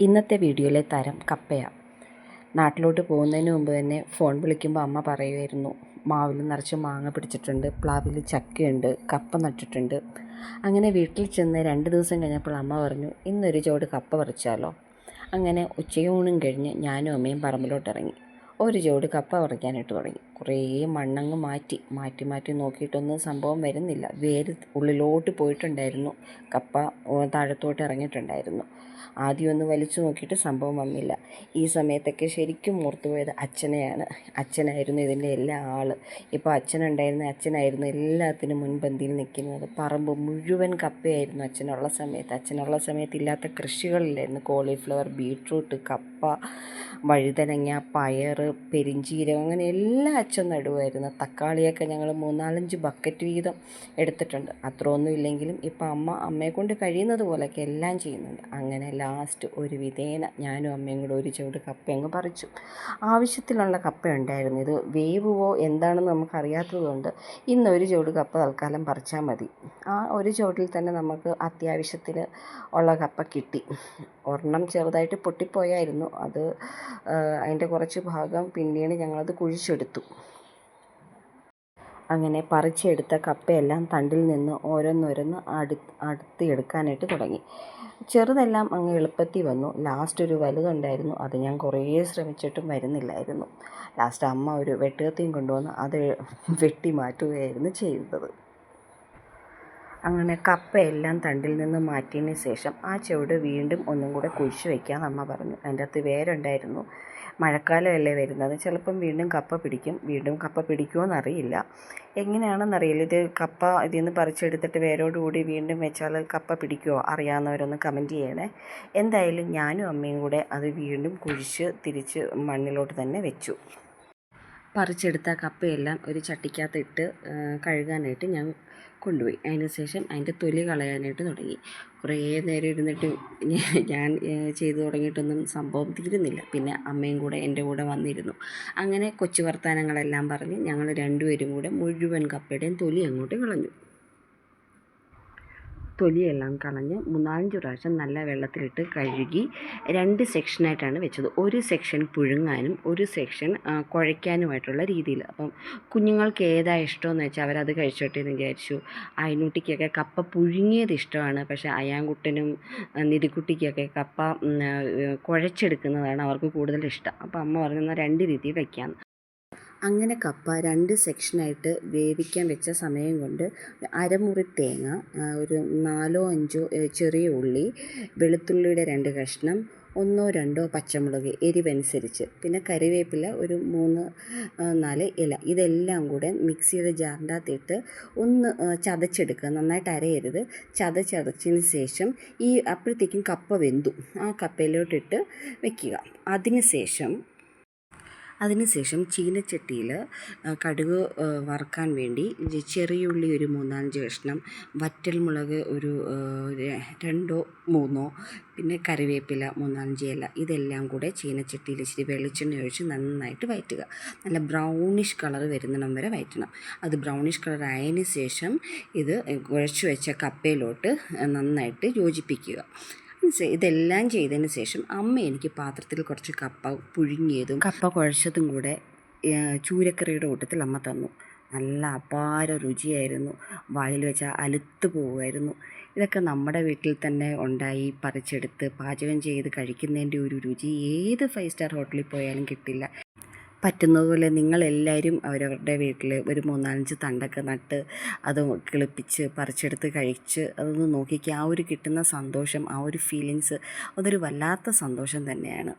ഇന്നത്തെ വീഡിയോയിലെ തരം കപ്പയാണ് നാട്ടിലോട്ട് പോകുന്നതിന് മുമ്പ് തന്നെ ഫോൺ വിളിക്കുമ്പോൾ അമ്മ പറയുമായിരുന്നു മാവിൽ നിറച്ച് മാങ്ങ പിടിച്ചിട്ടുണ്ട് പ്ലാവിൽ ചക്കയുണ്ട് കപ്പ നട്ടിട്ടുണ്ട്. അങ്ങനെ വീട്ടിൽ ചെന്ന് രണ്ട് ദിവസം കഴിഞ്ഞപ്പോൾ അമ്മ പറഞ്ഞു ഇന്നൊരു ചോട് കപ്പ പറിച്ചാലോ? അങ്ങനെ ഉച്ചയൂണും കഴിഞ്ഞ് ഞാനും അമ്മയും പറമ്പിലോട്ട് ഇറങ്ങി ഒരു ചോട് കപ്പ പറിക്കാനായിട്ട് തുടങ്ങി. കുറേ മണ്ണങ്ങ് മാറ്റി മാറ്റി മാറ്റി നോക്കിയിട്ടൊന്നും സംഭവം വരുന്നില്ല. വേര് ഉള്ളിലോട്ട് പോയിട്ടുണ്ടായിരുന്നു. കപ്പ താഴത്തോട്ട് ഇറങ്ങിയിട്ടുണ്ടായിരുന്നു. ആദ്യം ഒന്ന് വലിച്ചു നോക്കിയിട്ട് സംഭവം വന്നില്ല. ഈ സമയത്തൊക്കെ ശരിക്കും ഓർത്തു പോയത് അച്ഛനെയാണ്. അച്ഛനായിരുന്നു ഇതിന്റെ എല്ലാ ആൾ ഇപ്പോൾ അച്ഛനുണ്ടായിരുന്ന അച്ഛനായിരുന്നു എല്ലാത്തിനും മുൻപന്തിയിൽ നിൽക്കുന്നത്. പറമ്പ് മുഴുവൻ കപ്പയായിരുന്നു അച്ഛനുള്ള സമയത്ത്. അച്ഛനുള്ള സമയത്ത് ഇല്ലാത്ത കൃഷികളില്ലായിരുന്നു. കോളിഫ്ലവർ ബീട്രൂട്ട് കപ്പ വഴുതനങ്ങ പയർ പെരിഞ്ചീരകം അങ്ങനെ എല്ലാം അച്ഛൻ നടുവായിരുന്നു തക്കാളിയൊക്കെ ഞങ്ങൾ മൂന്നാലഞ്ച് ബക്കറ്റ് വീതം എടുത്തിട്ടുണ്ട്. അത്രയൊന്നും ഇല്ലെങ്കിലും ഇപ്പം അമ്മ അമ്മയെ കൊണ്ട് കഴിയുന്നത് പോലെയൊക്കെ എല്ലാം ചെയ്യുന്നുണ്ട്. അങ്ങനെ ലാസ്റ്റ് ഒരു വിധേന ഞാനും അമ്മയും കൂടെ ഒരു ചുവട് കപ്പ അങ്ങ് പറിച്ചു. ആവശ്യത്തിലുള്ള കപ്പ ഉണ്ടായിരുന്നു. ഇത് വേവുവോ എന്താണെന്ന് നമുക്കറിയാത്തതുകൊണ്ട് ഒരു ചുവട് കപ്പ തൽക്കാലം പറിച്ചാൽ മതി. ആ ഒരു ചുവട്ടിൽ തന്നെ നമുക്ക് അത്യാവശ്യത്തിന് ഉള്ള കപ്പ കിട്ടി. ഒരെണ്ണം ചെറുതായിട്ട് പൊട്ടിപ്പോയായിരുന്നു. അത് അതിന്റെ കുറച്ച് ഭാഗം പിന്നീട് ഞങ്ങളത് കുഴിച്ചെടുത്തു. അങ്ങനെ പറിച്ചെടുത്ത കപ്പയെല്ലാം തണ്ടിൽ നിന്ന് ഓരോന്നോരോന്ന് അടു അടുത്ത് എടുക്കാനായിട്ട് തുടങ്ങി. ചെറുതെല്ലാം അങ്ങ് എളുപ്പത്തിൽ വന്നു. ലാസ്റ്റ് ഒരു വലുതുണ്ടായിരുന്നു അത് ഞാൻ കുറേ ശ്രമിച്ചിട്ടും വരുന്നില്ലായിരുന്നു. ലാസ്റ്റ് അമ്മ ഒരു വെട്ടുകത്തിയും കൊണ്ടുവന്ന് അത് വെട്ടി മാറ്റുകയായിരുന്നു ചെയ്തത്. അങ്ങനെ കപ്പയെല്ലാം തണ്ടിൽ നിന്ന് മാറ്റിയതിന് ശേഷം ആ ചുവട് വീണ്ടും ഒന്നും കൂടെ കുഴിച്ച് വയ്ക്കാൻ അമ്മ പറഞ്ഞു. അതിന്റെ അകത്ത് വേരുണ്ടായിരുന്നു. മഴക്കാലമല്ലേ വരുന്നത്. ചിലപ്പം വീണ്ടും കപ്പ പിടിക്കും. വീണ്ടും കപ്പ പിടിക്കുമോയെന്നറിയില്ല എങ്ങനെയാണെന്നറിയില്ല. ഇത് കപ്പ ഇതിൽ നിന്ന് പറിച്ചെടുത്തിട്ട് വേരോടുകൂടി വീണ്ടും വെച്ചാൽ കപ്പ പിടിക്കുമോ അറിയാവുന്നവരൊന്ന് കമന്റ് ചെയ്യണേ. എന്തായാലും ഞാനും അമ്മയും കൂടെ അത് വീണ്ടും കുഴിച്ച് തിരിച്ച് മണ്ണിലോട്ട് തന്നെ വെച്ചു. പറിച്ചെടുത്ത കപ്പയെല്ലാം ഒരു ചട്ടിക്കകത്തിട്ട് കഴുകാനായിട്ട് ഞാൻ കൊണ്ടുപോയി. അതിന് ശേഷം അതിന്റെ തൊലി കളയാനായിട്ട് തുടങ്ങി. കുറേ നേരം ഇരുന്നിട്ട് ഞാൻ ചെയ്തു തുടങ്ങിയിട്ടൊന്നും സംഭവം തീരുന്നില്ല. പിന്നെ അമ്മയും കൂടെ എന്റെ കൂടെ വന്നിരുന്നു. അങ്ങനെ കൊച്ചു വർത്തമാനങ്ങളെല്ലാം പറഞ്ഞ് ഞങ്ങൾ രണ്ടുപേരും കൂടെ മുഴുവൻ കപ്പയുടെയും തൊലി അങ്ങോട്ട് കളഞ്ഞു. തൊലിയെല്ലാം കളഞ്ഞ് മൂന്നാലഞ്ച് പ്രാവശ്യം നല്ല വെള്ളത്തിലിട്ട് കഴുകി രണ്ട് സെക്ഷനായിട്ടാണ് വെച്ചത്. ഒരു സെക്ഷൻ പുഴുങ്ങാനും ഒരു സെക്ഷൻ കുഴയ്ക്കാനുമായിട്ടുള്ള രീതിയിൽ. അപ്പം കുഞ്ഞുങ്ങൾക്ക് ഏതാ ഇഷ്ടമെന്ന് വെച്ചാൽ അവരത് കഴിച്ചോട്ടെ എന്ന് വിചാരിച്ചു. അയനൂട്ടിക്കൊക്കെ കപ്പ പുഴുങ്ങിയത് ഇഷ്ടമാണ്. പക്ഷേ അയാൻകുട്ടനും നിധിക്കുട്ടിക്കൊക്കെ കപ്പ കുഴച്ചെടുക്കുന്നതാണ് അവർക്ക് കൂടുതൽ ഇഷ്ടം. അപ്പോൾ അമ്മ പറഞ്ഞു എന്നാൽ രണ്ട് രീതിയിൽ വയ്ക്കാം അങ്ങനെ കപ്പ രണ്ട് സെക്ഷനായിട്ട് വേവിക്കാൻ വെച്ച സമയം കൊണ്ട് അരമുറി തേങ്ങ ഒരു നാലോ അഞ്ചോ ചെറിയ ഉള്ളി വെളുത്തുള്ളിയുടെ രണ്ട് കഷ്ണം ഒന്നോ രണ്ടോ പച്ചമുളക് എരിവനുസരിച്ച്. പിന്നെ കറിവേപ്പില ഒരു മൂന്ന് നാല് ഇല. ഇതെല്ലാം കൂടെ മിക്സിയുടെ ജാറിന്റെ അകത്തിട്ട് ഒന്ന് ചതച്ചെടുക്കുക. നന്നായിട്ട് അരയരുത്. ചതച്ചതച്ചതിന് ശേഷം ഈ അപ്പോഴത്തേക്കും കപ്പ വെന്തു. ആ കപ്പയിലോട്ടിട്ട് വെക്കുക. അതിന് ശേഷം അതിനുശേഷം ചീനച്ചട്ടിയിൽ കടുക് വറുക്കാൻ വേണ്ടി ചെറിയുള്ളി ഒരു മൂന്നാലഞ്ച് കഷ്ണം വറ്റൽമുളക് ഒരു രണ്ടോ മൂന്നോ പിന്നെ കറിവേപ്പില മൂന്നാലഞ്ച് ഇല ഇതെല്ലാം കൂടെ ചീനച്ചട്ടിയിൽ ഇച്ചിരി വെളിച്ചെണ്ണ ഒഴിച്ച് നന്നായിട്ട് വയറ്റുക നല്ല ബ്രൗണിഷ് കളർ വരുന്നിടം വരെ വയറ്റണം അത് ബ്രൗണിഷ് കളർ ആയതിന് ശേഷം ഇത് കുഴച്ച് വെച്ച കപ്പയിലോട്ട് നന്നായിട്ട് യോജിപ്പിക്കുക? ഇതെല്ലാം ചെയ്തതിന് ശേഷം അമ്മ എനിക്ക് പാത്രത്തിൽ കുറച്ച് കപ്പ പുഴുങ്ങിയതും കപ്പ കുഴച്ചതും കൂടെ ചൂരക്കറിയുടെ കൂട്ടത്തിൽ അമ്മ തന്നു. നല്ല അപാര രുചിയായിരുന്നു. വായിൽ വെച്ചാൽ അലുത്ത് പോവുമായിരുന്നു. ഇതൊക്കെ നമ്മുടെ വീട്ടിൽ തന്നെ ഉണ്ടായി പറിച്ചെടുത്ത് പാചകം ചെയ്ത് കഴിക്കുന്നതിന്റെ ഒരു രുചി ഏത് ഫൈവ് സ്റ്റാർ ഹോട്ടലിൽ പോയാലും കിട്ടില്ല. പറ്റുന്നതുപോലെ നിങ്ങളെല്ലാവരും അവരവരുടെ വീട്ടിൽ ഒരു മൂന്നാലഞ്ച് തണ്ടൊക്കെ നട്ട് അത് കിളിപ്പിച്ച് പറിച്ചെടുത്ത് കഴിച്ച് അതൊന്ന് നോക്കിക്കുക ആ ഒരു കിട്ടുന്ന സന്തോഷം ആ ഒരു ഫീലിങ്സ് അതൊരു വല്ലാത്ത സന്തോഷം തന്നെയാണ്.